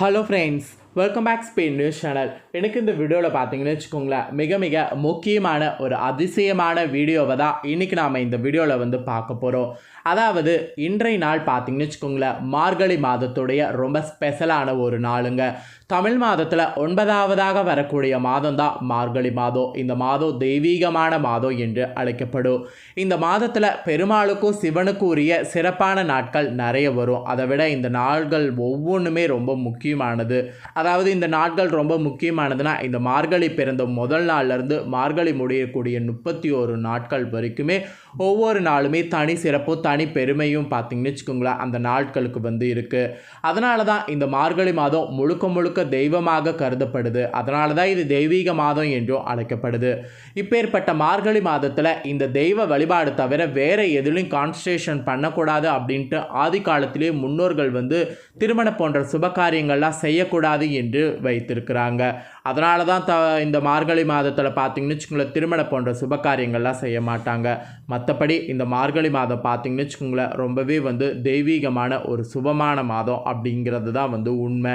Hello friends welcome back Spain news channel எனக்கு இந்த வீடியோவில் பார்த்தீங்கன்னு வச்சுக்கோங்களேன் மிக மிக முக்கியமான ஒரு அதிசயமான வீடியோவை தான் இன்றைக்கி நாம் இந்த வீடியோவில் வந்து பார்க்க போகிறோம் அதாவது இன்றைய நாள் பார்த்தீங்கன்னு வச்சுக்கோங்களேன் மார்கழி மாதத்துடைய ரொம்ப ஸ்பெஷலான ஒரு நாளுங்க. தமிழ் மாதத்தில் ஒன்பதாவதாக வரக்கூடிய மாதம் தான் மார்கழி மாதம். இந்த மாதம் தெய்வீகமான மாதம் என்று அழைக்கப்படும். இந்த மாதத்தில் பெருமாளுக்கும் சிவனுக்கும் உரிய சிறப்பான நாட்கள் நிறைய வரும். அதை விட இந்த நாள்கள் ஒவ்வொன்றுமே ரொம்ப முக்கியமானது. அதாவது இந்த நாட்கள் ரொம்ப முக்கியமானதுன்னா இந்த மார்கழி பிறந்த முதல் நாள்லேருந்து மார்கழி முடியக்கூடிய முப்பத்தி ஒரு நாட்கள் வரைக்குமே ஒவ்வொரு நாளுமே தனி சிறப்பு தனி பெருமையும் பார்த்தீங்கன்னு வச்சுக்கோங்களேன் அந்த நாட்களுக்கு வந்து இருக்குது அதனால தான் இந்த மார்கழி மாதம் முழுக்க முழுக்க தெய்வமாக கருதப்படுது. அதனால தான் இது தெய்வீக மாதம் என்றும் அழைக்கப்படுது. இப்பேற்பட்ட மார்கழி மாதத்தில் இந்த தெய்வ வழிபாடு தவிர வேறு எதுலையும் கான்சன்ட்ரேஷன் பண்ணக்கூடாது அப்படின்ட்டு ஆதி காலத்திலேயே முன்னோர்கள் வந்து திருமணம் போன்ற சுப காரியங்கள்லாம் செய்யக்கூடாது என்று வைத்திருக்கிறாங்க. அதனால தான் த இந்த மார்கழி மாதத்தில் பார்த்தீங்கன்னு வச்சுக்கோங்களேன் திருமணம் போன்ற சுப காரியங்கள்லாம் செய்ய மாட்டாங்க. மற்றபடி இந்த மார்கழி மாதம் பார்த்தீங்கன்னு வச்சுக்கோங்களேன் ரொம்பவே வந்து தெய்வீகமான ஒரு சுபமான மாதம் அப்படிங்கிறது தான் வந்து உண்மை.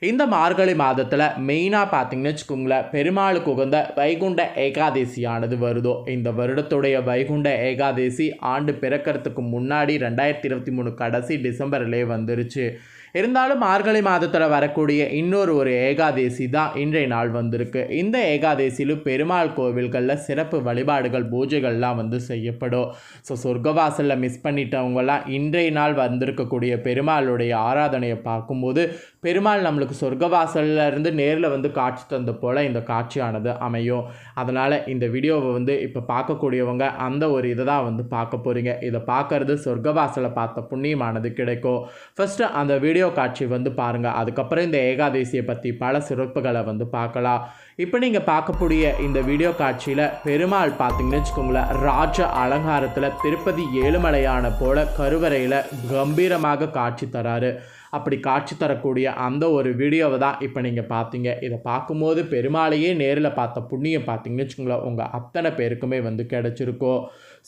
இந்த மார்கழி மாதத்தில் மெயினாக பார்த்தீங்கன்னு வச்சுக்கோங்களேன் பெருமாளுக்கு உகந்த வைகுண்ட ஏகாதேசியானது வருதோ இந்த வருடத்துடைய வைகுண்ட ஏகாதேசி ஆண்டு பிறக்கிறதுக்கு முன்னாடி ரெண்டாயிரத்தி இருபத்தி மூணு கடைசி டிசம்பர்லேயே வந்துருச்சு. இருந்தாலும் மார்கழி மாதத்தில் வரக்கூடிய இன்னொரு ஒரு ஏகாதேசி தான் இன்றைய நாள் வந்திருக்கு. இந்த ஏகாதேசியிலும் பெருமாள் கோவில்களில் சிறப்பு வழிபாடுகள் பூஜைகள்லாம் வந்து செய்யப்படும். ஸோ சொர்க்கவாசலில் மிஸ் பண்ணிட்டவங்கலாம் இன்றைய நாள் வந்திருக்கக்கூடிய பெருமாளுடைய ஆராதனையை பார்க்கும்போது பெருமாள் நம்மளுக்கு சொர்க்கவாசல்ல இருந்து நேரில் வந்து காட்சி தந்த போல் இந்த காட்சியானது அமையும். அதனால் இந்த வீடியோவை வந்து இப்போ பார்க்கக்கூடியவங்க அந்த ஒரு இதை தான் வந்து பார்க்க போகிறீங்க இதை பார்க்கறது சொர்க்கவாசலை பார்த்த புண்ணியமானது கிடைக்கும். ஃபஸ்ட்டு அந்த வீடியோ காட்சி வந்து பாருங்கள் அதுக்கப்புறம் இந்த ஏகாதசியை பற்றி பல சிறப்புகளை வந்து பார்க்கலாம். இப்போ நீங்கள் பார்க்கக்கூடிய இந்த வீடியோ காட்சியில் பெருமாள் பார்த்தீங்கன்னு வச்சுக்கோங்களேன் ராஜ அலங்காரத்தில் திருப்பதி ஏழுமலையான போல கருவறையில் கம்பீரமாக காட்சி தராரு. அப்படி காட்சி தரக்கூடிய அந்த ஒரு வீடியோவை தான் இப்போ நீங்கள் பார்த்தீங்க இதை பார்க்கும்போது பெருமாளையே நேரில் பார்த்த புண்ணியம் பார்த்தீங்கன்னு வச்சுக்கோங்களேன் உங்கள் அத்தனை பேருக்குமே வந்து கிடச்சிருக்கோ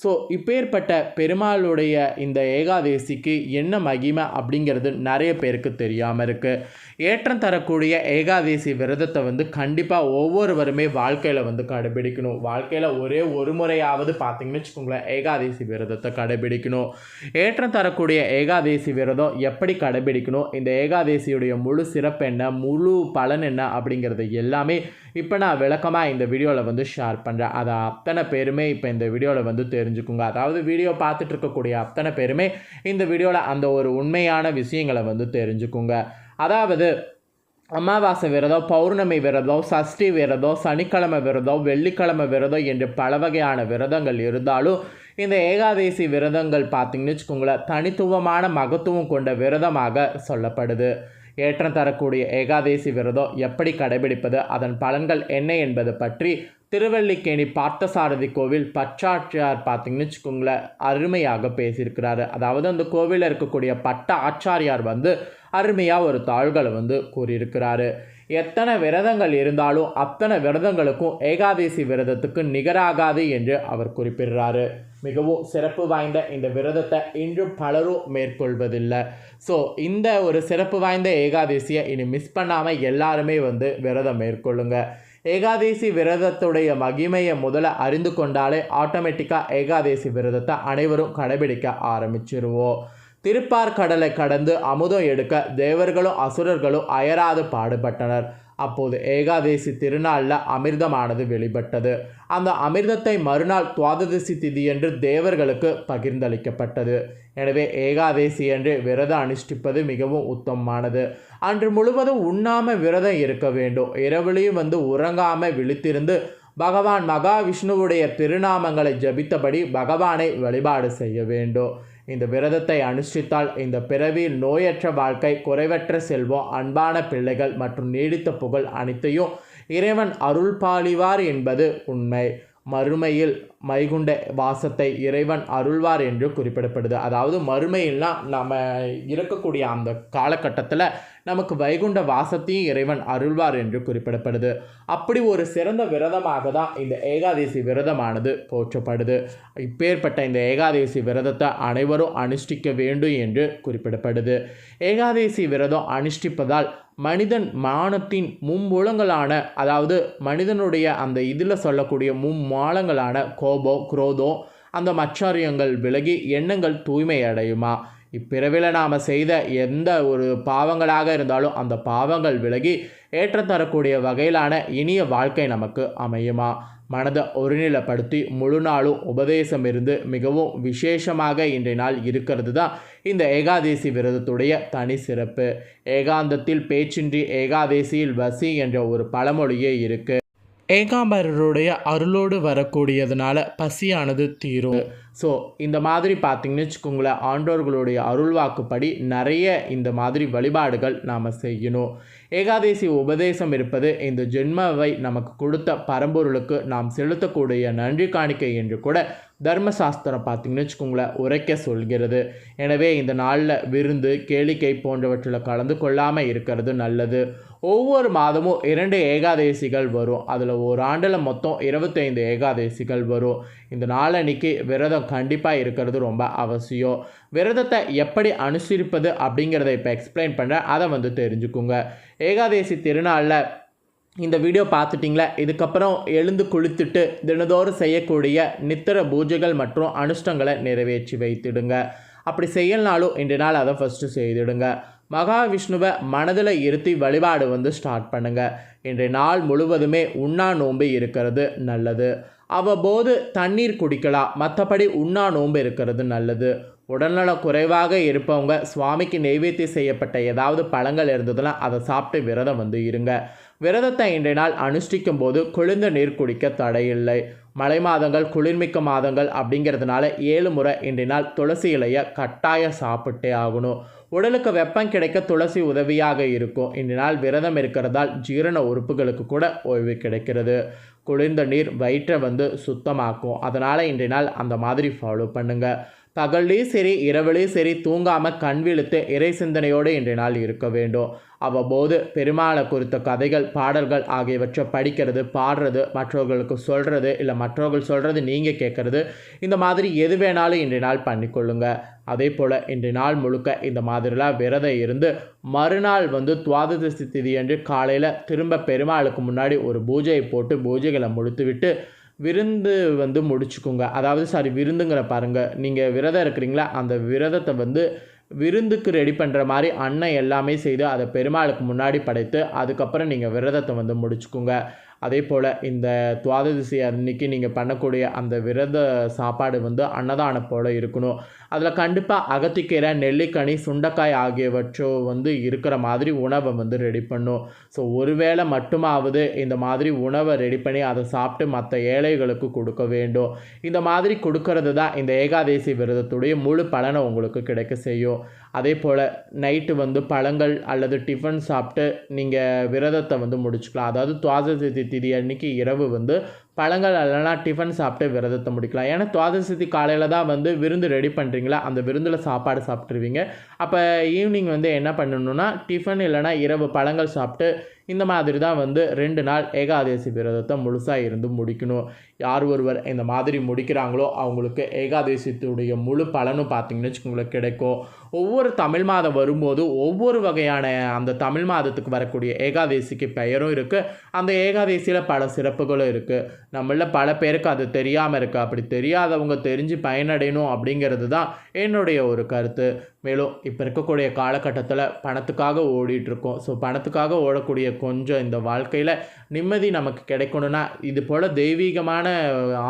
ஸோ இப்பேற்பட்ட பெருமாளுடைய இந்த ஏகாதேசிக்கு என்ன மகிமை அப்படிங்கிறது நிறைய பேருக்கு தெரியாமல் இருக்குது ஏற்றம் தரக்கூடிய ஏகாதேசி விரதத்தை வந்து கண்டிப்பாக ஒவ்வொருவருமே வாழ்க்கையில் வந்து கடைபிடிக்கணும். வாழ்க்கையில் ஒரே ஒரு முறையாவது பார்த்தீங்கன்னு வச்சுக்கோங்களேன் ஏகாதேசி விரதத்தை கடைபிடிக்கணும். ஏற்றம் தரக்கூடிய ஏகாதேசி விரதம் எப்படி கடைபிடிக்கணும்? இந்த ஏகாதேசியுடைய முழு சிறப்பு என்ன? முழு பலன் என்ன அப்படிங்கிறது எல்லாமே இப்போ நான் விளக்கமாக இந்த வீடியோவில் வந்து ஷேர் பண்ணுறேன் அதை அத்தனை பேருமே இப்போ இந்த வீடியோவில் வந்து தெரிஞ்சுக்குங்க. அதாவது வீடியோ பார்த்துட்டு இருக்கக்கூடிய அத்தனை பேருமே இந்த வீடியோவில் அந்த ஒரு உண்மையான விஷயங்களை வந்து தெரிஞ்சுக்குங்க. அதாவது அமாவாசை விரதம் பௌர்ணமி விரதம் சஷ்டி விரதம் சனிக்கிழமை விரதம் வெள்ளிக்கிழமை விரதம் என்று பல வகையான விரதங்கள் இருந்தாலும் இந்த ஏகாதேசி விரதங்கள் பார்த்திங்கன்னு வச்சுக்கோங்களேன் தனித்துவமான மகத்துவம் கொண்ட விரதமாக சொல்லப்படுது. ஏற்றம் தரக்கூடிய ஏகாதேசி விரதம் எப்படி கடைபிடிப்பது அதன் பலன்கள் என்ன என்பது பற்றி திருவல்லிக்கேணி பார்த்தசாரதி கோவில் பச்சாட்சியார் பார்த்தீங்கன்னு வச்சுக்கோங்களேன் அருமையாக பேசியிருக்கிறாரு. அதாவது அந்த கோவிலில் இருக்கக்கூடிய பட்ட ஆச்சாரியார் வந்து அருமையாக ஒரு தாள்களை வந்து கூறியிருக்கிறாரு. எத்தனை விரதங்கள் இருந்தாலும் அத்தனை விரதங்களுக்கும் ஏகாதேசி விரதத்துக்கு நிகராகாது என்று அவர் குறிப்பிடுறாரு. மிகவும் சிறப்பு வாய்ந்த இந்த விரதத்தை இன்றும் பலரும் மேற்கொள்வதில்லை. ஸோ இந்த ஒரு சிறப்பு வாய்ந்த ஏகாதசியை இனி மிஸ் பண்ணாமல் எல்லாருமே வந்து விரதம் மேற்கொள்ளுங்க. ஏகாதேசி விரதத்துடைய மகிமையை முதல்ல அறிந்து கொண்டாலே ஆட்டோமேட்டிக்காக ஏகாதேசி விரதத்தை அனைவரும் கடைபிடிக்க ஆரம்பிச்சிருவோம். திருப்பார் கடலை கடந்து அமுதம் எடுக்க தேவர்களும் அசுரர்களும் அயராது பாடுபட்டனர். அப்போது ஏகாதேசி திருநாளில் அமிர்தமானது வெளிப்பட்டது. அந்த அமிர்தத்தை மறுநாள் துவாதசி திதி என்று தேவர்களுக்கு பகிர்ந்தளிக்கப்பட்டது. எனவே ஏகாதேசி என்று விரதம் அனுஷ்டிப்பது மிகவும் உத்தமமானது. அன்று முழுவதும் உண்ணாம விரதம் இருக்க வேண்டும். இரவுலையும் வந்து உறங்காமல் விழித்திருந்து பகவான் மகாவிஷ்ணுவுடைய திருநாமங்களை ஜபித்தபடி பகவானை வழிபாடு செய்ய வேண்டும். இந்த விரதத்தை அனுஷ்டித்தால் இந்த பிறவியில் நோயற்ற வாழ்க்கை குறைவற்ற செல்வம் அன்பான பிள்ளைகள் மற்றும் நீடித்த புகழ் அனைத்தையும் இறைவன் அருள் பாலிவார் என்பது உண்மை. மறுமையில் மைகுண்ட வாசத்தை இறைவன் அருள்வார் என்று குறிப்பிடப்படுது. அதாவது மறுமையெல்லாம் நம்ம இருக்கக்கூடிய அந்த காலகட்டத்தில் நமக்கு வைகுண்ட வாசத்தையும் இறைவன் அருள்வார் என்று குறிப்பிடப்படுது. அப்படி ஒரு சிறந்த விரதமாக தான் இந்த ஏகாதசி விரதமானது போற்றப்படுது. இப்பேற்பட்ட இந்த ஏகாதசி விரதத்தை அனைவரும் அனுஷ்டிக்க வேண்டும் என்று குறிப்பிடப்படுது. ஏகாதசி விரதம் அனுஷ்டிப்பதால் மனிதன் மானத்தின் மும்புலங்களான அதாவது மனிதனுடைய அந்த இதில் சொல்லக்கூடிய மும்மாலங்களான கோபம் குரோதம் அந்த மச்சாரியங்கள் விலகி எண்ணங்கள் தூய்மை அடையுமா இப்பிறவில நாம் செய்த எந்த ஒரு பாவங்களாக இருந்தாலும் அந்த பாவங்கள் விலகி ஏற்றத்தரக்கூடிய வகையிலான இனிய வாழ்க்கை நமக்கு அமையுமா? மனதை ஒருநிலைப்படுத்தி முழு நாளும் உபதேசம் இருந்து மிகவும் விசேஷமாக இன்றைய நாள் இருக்கிறது தான் இந்த ஏகாதேசி விரதத்துடைய தனி சிறப்பு. ஏகாந்தத்தில் பேச்சின்றி ஏகாதேசியில் வசி என்ற ஒரு பழமொழியே இருக்குது ஏகாம்பரருடைய அருளோடு வரக்கூடியதுனால பசியானது தீரும். ஸோ இந்த மாதிரி பார்த்தீங்கன்னு வச்சுக்கோங்களேன் ஆண்டோர்களுடைய அருள்வாக்குப்படி நிறைய இந்த மாதிரி வழிபாடுகள் நாம் செய்யணும். ஏகாதேசி உபதேசம் இருப்பது இந்த ஜென்மவை நமக்கு கொடுத்த பரம்பொருளுக்கு நாம் செலுத்தக்கூடிய நன்றி காணிக்கை என்று கூட தர்மசாஸ்திரம் பார்த்தீங்கன்னு வச்சுக்கோங்களேன் உரைக்க சொல்கிறது. எனவே இந்த நாளில் விருந்து கேளிக்கை போன்றவற்றில் கலந்து கொள்ளாமல் இருக்கிறது நல்லது. ஒவ்வொரு மாதமும் இரண்டு ஏகாதேசிகள் வரும். அதில் ஒரு ஆண்டில் மொத்தம் இருபத்தைந்து ஏகாதேசிகள் வரும். இந்த நாளன்னைக்கு விரதம் கண்டிப்பாக இருக்கிறது ரொம்ப அவசியம். விரதத்தை எப்படி அனுசரிப்பது அப்படிங்கிறத இப்போ எக்ஸ்பிளைன் பண்ணுறேன் அதை வந்து தெரிஞ்சுக்குங்க. ஏகாதேசி திருநாளில் இந்த வீடியோ பார்த்துட்டிங்களா? இதுக்கப்புறம் எழுந்து குளித்துட்டு தினதோறும் செய்யக்கூடிய நித்திர பூஜைகள் மற்றும் அனுஷ்டங்களை நிறைவேற்றி வைத்திடுங்க. அப்படி செய்யலனாலும் இன்றைய நாள் அதை ஃபஸ்ட்டு செய்திடுங்க. மகாவிஷ்ணுவை மனதில் இருத்தி வழிபாடு வந்து ஸ்டார்ட் பண்ணுங்கள் இன்றைய நாள் முழுவதுமே உண்ணா நோம்பு இருக்கிறது நல்லது. அவ்வப்போது தண்ணீர் குடிக்கலாம். மற்றபடி உண்ணா நோன்பு இருக்கிறது நல்லது. உடல்நல குறைவாக இருப்பவங்க சுவாமிக்கு நெய்வேத்தியம் செய்யப்பட்ட ஏதாவது பழங்கள் இருந்ததுன்னா அதை சாப்பிட்டு விரதம் வந்து இருங்க. விரதத்தை இன்றைய நாள் அனுஷ்டிக்கும் போது குளிர்ந்த நீர் குடிக்க தடையில்லை. மழை மாதங்கள் குளிர்மிக்க மாதங்கள் அப்படிங்கிறதுனால ஏழு முறை இன்றைய நாள் துளசி இலையை கட்டாயம் சாப்பிட்டே ஆகணும். உடலுக்கு வெப்பம் கிடைக்க துளசி உதவியாக இருக்கும். இன்றைய நாள் விரதம் இருக்கிறதால் ஜீரண உறுப்புகளுக்கு கூட ஓய்வு கிடைக்கிறது. குளிர்ந்த நீர் வயிற்றை வந்து சுத்தமாக்கும். அதனால் இன்றைய நாள் அந்த மாதிரி ஃபாலோ பண்ணுங்கள் பகல்லே சரி இரவிலே சரி தூங்காமல் கண் விழுத்து இறை சிந்தனையோடு இன்றைய நாள் இருக்க வேண்டும். அவ்வப்போது பெருமாளை குறித்த கதைகள் பாடல்கள் ஆகியவற்றை படிக்கிறது பாடுறது மற்றவர்களுக்கு சொல்கிறது இல்லை மற்றவர்கள் சொல்கிறது நீங்கள் கேட்குறது இந்த மாதிரி எது வேணாலும் இன்றைய நாள் பண்ணிக்கொள்ளுங்க அதே போல் இன்றைய நாள் முழுக்க இந்த மாதிரிலாம் விரதம் இருந்து மறுநாள் வந்து துவாதசி திதி என்று காலையில் திரும்ப பெருமாளுக்கு முன்னாடி ஒரு பூஜையை போட்டு பூஜைகளை முடித்து விட்டு விருந்து வந்து முடிச்சுக்கோங்க. அதாவது சாரி விருந்துங்கிற பாருங்கள் நீங்கள் விரதம் இருக்கிறீங்களா? அந்த விரதத்தை வந்து விருந்துக்கு ரெடி பண்ணுற மாதிரி அன்னை எல்லாமே செய்து அதை பெருமாளுக்கு முன்னாடி படைத்து அதுக்கப்புறம் நீங்கள் விரதத்தை வந்து முடிச்சுக்கோங்க. அதே போல் இந்த துவாதசி அன்னைக்கு நீங்கள் பண்ணக்கூடிய அந்த விரத சாப்பாடு வந்து அன்னதானம் போல் இருக்கணும். அதில் கண்டிப்பாக அகத்திக்கீரை நெல்லிக்கனி சுண்டைக்காய் ஆகியவற்றோ வந்து இருக்கிற மாதிரி உணவை வந்து ரெடி பண்ணும் ஸோ ஒருவேளை மட்டுமாவது இந்த மாதிரி உணவை ரெடி பண்ணி அதை சாப்பிட்டு மற்ற ஏழைகளுக்கு கொடுக்க வேண்டும். இந்த மாதிரி கொடுக்கறது தான் இந்த ஏகாதேசி விரதத்துடைய முழு பலனை உங்களுக்கு கிடைக்க செய்யும். அதே போல் நைட்டு வந்து பழங்கள் அல்லது டிஃபன் சாப்பிட்டு நீங்கள் விரதத்தை வந்து முடிச்சுக்கலாம். அதாவது துவாதசி திதி அன்னைக்கு இரவு வந்து பழங்கள் இல்லைனா டிஃபன் சாப்பிட்டு விரதத்தை முடிக்கலாம். ஏன்னா துவாதசி காலையில் தான் வந்து விருந்து ரெடி பண்ணுறீங்களா அந்த விருந்தில் சாப்பாடு சாப்பிட்ருவீங்க அப்போ ஈவினிங் வந்து என்ன பண்ணணும்னா டிஃபன் இல்லைனா இரவு பழங்கள் சாப்பிட்டு இந்த மாதிரி தான் வந்து ரெண்டு நாள் ஏகாதசி விரதத்தை முழுசாக இருந்து முடிக்கணும். யார் ஒருவர் இந்த மாதிரி முடிக்கிறாங்களோ அவங்களுக்கு ஏகாதசித்துடைய முழு பலனும் பார்த்திங்கன்னு வச்சுக்கோங்களுக்கு கிடைக்கும். ஒவ்வொரு தமிழ் மாதம் வரும்போது ஒவ்வொரு வகையான அந்த தமிழ் மாதத்துக்கு வரக்கூடிய ஏகாதசிக்கு பெயரும் இருக்குது அந்த ஏகாதசியில் பல சிறப்புகளும் இருக்குது நம்மள பல பேருக்கு அது தெரியாமல் இருக்குது அப்படி தெரியாதவங்க தெரிஞ்சு பயனடையணும் அப்படிங்கிறது தான் என்னுடைய ஒரு கருத்து. மேலும் இப்போ இருக்கக்கூடிய காலகட்டத்தில் பணத்துக்காக ஓடிட்டுருக்கோம் ஸோ பணத்துக்காக ஓடக்கூடிய கொஞ்சம் இந்த வாழ்க்கையில் நிம்மதி நமக்கு கிடைக்கணும்னா இது போல் தெய்வீகமான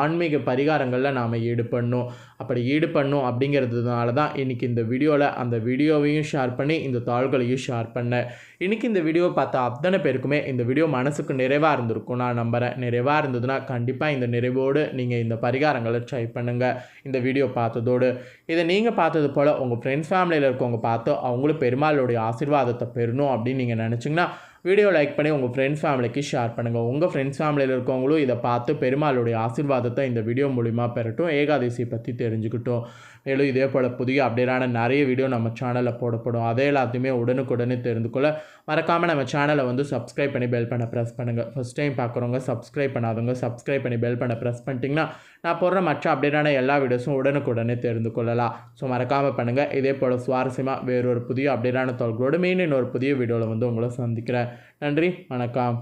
ஆன்மீக பரிகாரங்களில் நாம் ஈடுபடணும். அப்படி ஈடுபடணும் அப்படிங்கிறதுனால தான் இன்றைக்கி இந்த வீடியோவில் அந்த வீடியோவையும் ஷேர் பண்ணி இந்த தாள்களையும் ஷேர் பண்ணேன். இன்றைக்கி இந்த வீடியோ பார்த்தா அத்தனை பேருக்குமே இந்த வீடியோ மனசுக்கு நிறைவாக இருந்திருக்கும். நான் நம்புகிறேன் நிறைவாக இருந்ததுன்னா கண்டிப்பாக இந்த நிறைவோடு நீங்கள் இந்த பரிகாரங்களை ட்ரை பண்ணுங்கள் இந்த வீடியோ பார்த்ததோடு. இதை நீங்கள் பார்த்தது போல் உங்கள் ஃப்ரெண்ட்ஸ் ஃபேமிலியில் இருக்கவங்க பார்த்து அவங்களும் பெருமாளுடைய ஆசீர்வாதத்தை பெறணும் அப்படின்னு நீங்கள் நினச்சிங்கன்னா வீடியோ லைக் பண்ணி உங்கள் ஃப்ரெண்ட்ஸ் ஃபேமிலிக்கு ஷேர் பண்ணுங்கள் உங்கள் ஃப்ரெண்ட்ஸ் ஃபேமிலியில் இருக்கவங்களும் இதை பார்த்து பெருமாளுடைய ஆசீர்வாதத்தை இந்த வீடியோ மூலிமா பெறட்டும். ஏகாதசி பற்றி தெரிஞ்சுக்கிட்டோம். மேலும் இதே போல் புதிய அப்டேட்டான நிறைய வீடியோ நம்ம சேனலில் போடப்படும். அதே எல்லாத்தையுமே உடனுக்குடனே தெரிந்து கொள்ள மறக்காமல் நம்ம சேனலை வந்து சப்ஸ்கிரைப் பண்ணி பெல் பண்ண ப்ரெஸ் பண்ணுங்கள் ஃபஸ்ட் டைம் பார்க்குறவங்க சப்ஸ்கிரைப் பண்ணாதவங்க சப்ஸ்கிரைப் பண்ணி பெல் பண்ண ப்ரெஸ் பண்ணிட்டீங்கன்னா நான் போடுற மற்ற அப்டேட்டான எல்லா வீடியோஸும் உடனுக்குடனே தெரிந்து கொள்ளலாம். ஸோ மறக்காமல் பண்ணுங்கள் இதே போல் சுவாரஸ்யமாக வேறொரு புதிய அப்டேட்டான தொல்களோடு மீன் இன்னொரு புதிய வீடியோவில் வந்து உங்களை சந்திக்கிறேன். நன்றி வணக்கம்.